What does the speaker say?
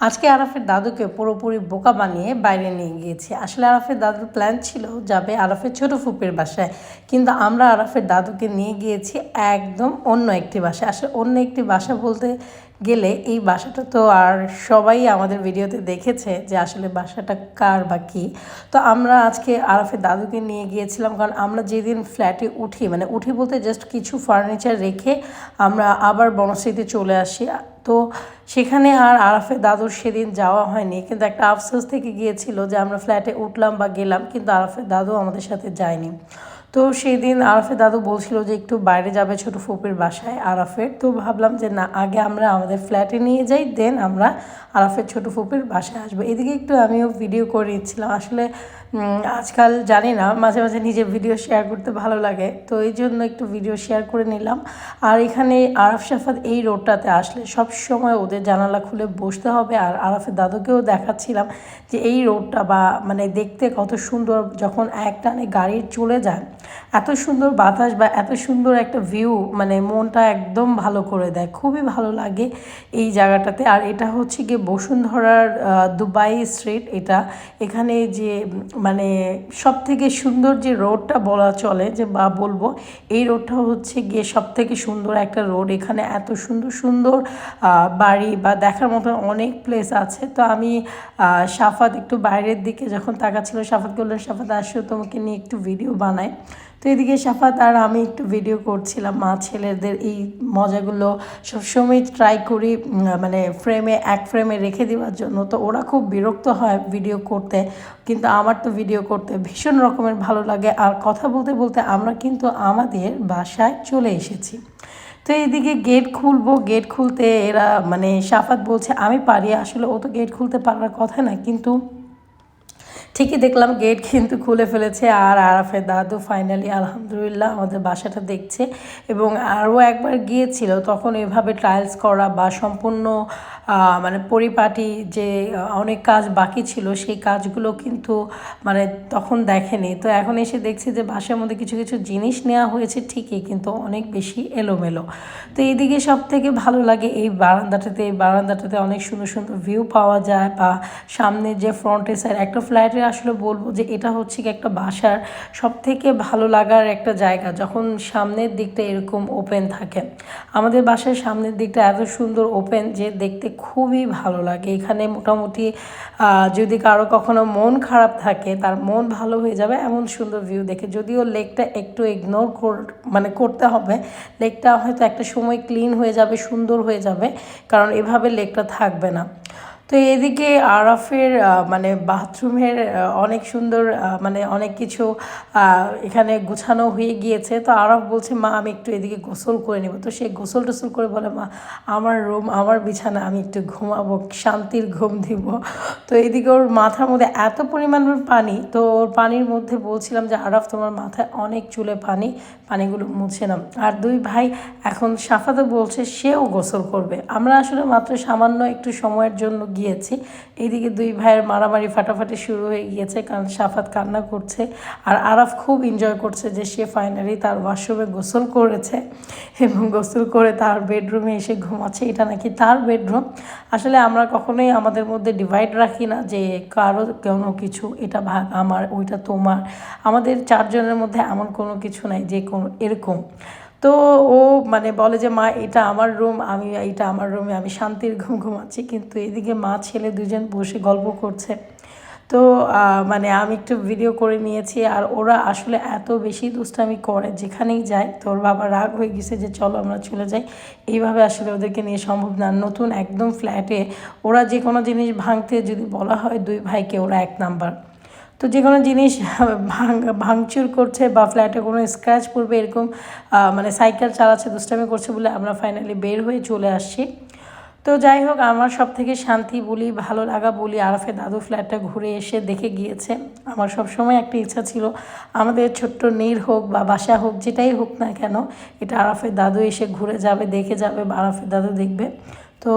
আজকে আরাফের দাদুকে পুরোপুরি বোকা বানিয়ে বাইরে নিয়ে গিয়েছি। আসলে আরাফের দাদুর প্ল্যান ছিল যাবে আরাফের ছোট ফুপির বাসায়, কিন্তু আমরা আরাফের দাদুকে নিয়ে গিয়েছি একদম অন্য একটি বাসায়। আসলে অন্য একটি বাসা বলতে গেলে এই বাসাটা তো আর সবাই আমাদের ভিডিওতে দেখেছে যে আসলে বাসাটা কার বা কী। তো আমরা আজকে আরাফের দাদুকে নিয়ে গিয়েছিলাম, কারণ আমরা যেদিন ফ্ল্যাটে উঠি মানে উঠি বলতে জাস্ট কিছু ফার্নিচার রেখে আমরা আবার বনশ্রীতে চলে আসি। তো সেখানে আর আরাফের দাদুর সেদিন যাওয়া হয়নি। কিন্তু একটা আফসোস থেকে গিয়েছিল যে আমরা ফ্ল্যাটে উঠলাম বা গেলাম, কিন্তু আরাফের দাদু আমাদের সাথে যায়নি। তো সেই দিন আরফের দাদু বলছিল যে একটু বাইরে যাবে ছোট ফুপির বাসায় আরাফের। তো ভাবলাম যে না, আগে আমরা আমাদের ফ্ল্যাটে নিয়ে যাই দেন আমরা আরাফের ছোট ফুপির বাসায় আসব। এদিকে একটু আমিও ভিডিও করে আসলে আজকাল জানি না, মাঝে মাঝে নিজের ভিডিও শেয়ার করতে ভালো লাগে, তো এই জন্য একটু ভিডিও শেয়ার করে নিলাম। আর এখানে আরাফ সাফাত এই রোডটাতে আসলে সব সময় ওদের জানালা খুলে বসতে হবে, আর আরাফের দাদুকেও দেখাচ্ছিলাম যে এই রোডটা বা মানে দেখতে কত সুন্দর যখন এক টানে গাড়ি চলে যায়, এত সুন্দর বাতাস বা এত সুন্দর একটা ভিউ মানে মনটা একদম ভালো করে দেয়, খুবই ভালো লাগে এই জায়গাটাতে। আর এটা হচ্ছে গিয়ে বসুন্ধরার দুবাই স্ট্রিট এটা এখানে যে মানে সব থেকে সুন্দর যে রোডটা বলা চলে যে বা বলব, এই রোডটা হচ্ছে গিয়ে সব থেকে সুন্দর একটা রোড। এখানে এত সুন্দর সুন্দর বাড়ি বা দেখার মতো অনেক প্লেস আছে। তো আমি সাফাত একটু বাইরের দিকে যখন তাকাচ্ছিল সাফাত করলেন সাফাত আসো তোমাকে নিয়ে একটু ভিডিও বানাই। তো এদিকে সাফাত আর আমি একটু ভিডিও করছিলাম মা ছেলেদের এই মজাগুলো সবসময় ট্রাই করি মানে ফ্রেমে এক ফ্রেমে রেখে দেওয়ার জন্য। তো ওরা খুব বিরক্ত হয় ভিডিও করতে, কিন্তু আমার তো ভিডিও করতে ভীষণ রকমের ভালো লাগে। আর কথা বলতে বলতে আমরা কিন্তু আমাদের বাসায় চলে এসেছি। তো এইদিকে গেট খুলবো। গেট খুলতে এরা মানে সাফাত বলছে, আমি পারি। আসলে ও তো গেট খুলতে পারার কথা না, কিন্তু ঠিকই দেখলাম গেট কিন্তু খুলে ফেলেছে আর আরাফের দাদু ফাইনালি আলহামদুলিল্লাহ, আমাদের বাসাটা দেখছে এবং আরও একবার গিয়েছিল। তখন এভাবে ট্রায়ালস করা বা সম্পূর্ণ মানে পরিপাটি যে অনেক কাজ বাকি ছিল, সেই কাজগুলো কিন্তু মানে তখন দেখেনি। তো এখন এসে দেখছি যে, বাসার মধ্যে কিছু কিছু জিনিস নেওয়া হয়েছে ঠিকই, কিন্তু অনেক বেশি এলোমেলো। তো এইদিকে সব থেকে ভালো লাগে এই বারান্দাটাতে। এই বারান্দাটাতে অনেক সুন্দর সুন্দর ভিউ পাওয়া যায় বা সামনে যে ফ্রন্টের সাইড একটা ফ্ল্যাটে আসলে বলব যে এটা হচ্ছে কি একটা বাসার সব থেকে ভালো লাগার একটা জায়গা, যখন সামনের দিকটা এরকম ওপেন থাকে। আমাদের বাসার সামনের দিকটা এত সুন্দর ওপেন যে দেখতে খুবই ভালো লাগে। এখানে মোটামুটি যদি কারও কখনো মন খারাপ থাকে, তার মন ভালো হয়ে যাবে, এমন সুন্দর ভিউ দেখে। যদিও লেকটা একটু ইগনোর কর মানে করতে হবে, লেকটা হয়তো একটা সময় ক্লিন হয়ে যাবে, সুন্দর হয়ে যাবে, কারণ এভাবে লেকটা থাকবে না। তো এদিকে আরফের মানে বাথরুমের অনেক সুন্দর মানে অনেক কিছু এখানে গুছানো হয়ে গিয়েছে। তো আরফ বলছে, মা, আমি একটু এদিকে গোসল করে নেব। তো সে গোসল টোসল করে বলে, মা, আমার রুম, আমার বিছানা, আমি একটু ঘুমাবো, শান্তির ঘুম দিব। তো এদিকে ওর মাথার মধ্যে এত পরিমাণ পানি, তো ওর পানির মধ্যে বলছিলাম যে, আরফ, তোমার মাথায় অনেক চুলে পানি, পানিগুলো মুছে নাম আর দুই ভাই এখন সাফাতে বলছে, সেও গোসল করবে। আমরা আসলে মাত্র সামান্য একটু সময়ের জন্য গিয়েছি। এইদিকে দুই ভাইয়ের মারামারি ফাটাফাটি শুরু হয়ে গিয়েছে। কারণ সাফাত কান্না করছে আর আরাফ খুব এনজয় করছে যে সে ফাইনালি তার ওয়াশরুমে গোসল করেছে এবং গোসল করে তার বেডরুমে এসে ঘুমাচ্ছে। এটা নাকি তার বেডরুম আসলে আমরা কখনোই আমাদের মধ্যে ডিভাইড রাখি না যে কারও কোনো কিছু এটা ভাগ আমার, ওইটা তোমার। আমাদের চারজনের মধ্যে এমন কোনো কিছু নাই যে কোনো, এরকম। তো ও মানে বলে যে, মা, এটা আমার রুম, আমি, এটা আমার রুমে, আমি শান্তির ঘুম ঘুমাচ্ছি। কিন্তু এদিকে মা, ছেলে দুজন বসে গল্প করছে। তো মানে আমি একটু ভিডিও করে নিয়েছি। আর ওরা আসলে এত বেশি দুষ্টামি করে, যেখানেই যায়, তোর বাবা রাগ হয়ে গেছে যে, চলো আমরা চলে যাই। এইভাবে আসলে ওদেরকে নিয়ে সম্ভব না। নতুন একদম ফ্ল্যাটে ওরা যে কোনো জিনিস ভাঙতে যদি বলা হয়, দুই ভাইকে ওরা এক নাম্বার তো যে কোনো জিনিস ভাঙ, ভাঙচুর করছে বা ফ্ল্যাটে কোনো স্ক্র্যাচ পড়বে, এরকম মানে সাইকেল চালাচ্ছে, দুষ্টামি করছে বলে আমরা ফাইনালি বের হয়ে চলে আসছি। তো যাই হোক, আমার সব থেকে শান্তি বলি, ভালো লাগা বলি আরফে দাদু ফ্ল্যাটটা ঘুরে এসে দেখে গিয়েছে। আমার সব সময় একটা ইচ্ছা ছিল, আমাদের ছোট্ট নীর হোক বা বাসা হোক, যেটাই হোক না কেন, এটা আরফের দাদু এসে ঘুরে যাবে, দেখে যাবে বা আরফের দাদু দেখবে। তো